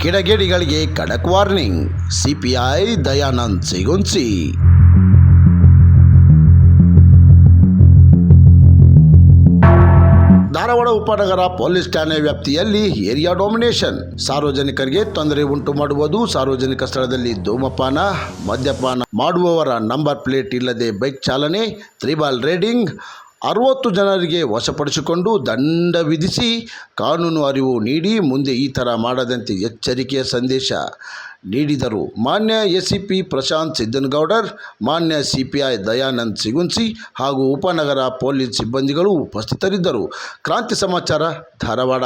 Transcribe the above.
ಕಿಡಗೇಡಿಗಳಿಗೆ ಖಡಕ್ warning CPI Dayanand Sigunsi Dharwad ಉಪನಗರ police ಠಾಣೆ ವ್ಯಾಪ್ತಿಯಲ್ಲಿ ಏರಿಯಾ ಡಾಮಿನೇಷನ್. ಸಾರ್ವಜನಿಕರಿಗೆ ತೊಂದರೆ ಉಂಟು ಮಾಡುವುದು ಸಾರ್ವಜನಿಕ ಸ್ಥಳದಲ್ಲಿ ಧೂಮಪಾನ, ಮದ್ಯಪಾನ ಮಾಡುವವರ ನಂಬರ್ ಪ್ಲೇಟ್ ಇಲ್ಲದೆ ಬೈಕ್ ಚಾಲನೆ, ತ್ರಿಬಾಲ್ ರೇಡಿಂಗ್ ಅರವತ್ತು ಜನರಿಗೆ ವಶಪಡಿಸಿಕೊಂಡು ದಂಡ ವಿಧಿಸಿ ಕಾನೂನು ಅರಿವು ನೀಡಿ ಮುಂದೆ ಈ ಥರ ಮಾಡದಂತೆ ಎಚ್ಚರಿಕೆಯ ಸಂದೇಶ ನೀಡಿದರು. ಮಾನ್ಯ S C P Prashant Siddanagoudar, ಮಾನ್ಯ C P I Dayanand Sigunsi ಹಾಗೂ ಉಪನಗರ ಪೊಲೀಸ್ ಸಿಬ್ಬಂದಿಗಳು ಉಪಸ್ಥಿತರಿದ್ದರು. ಕ್ರಾಂತಿ ಸಮಾಚಾರ ಧಾರವಾಡ.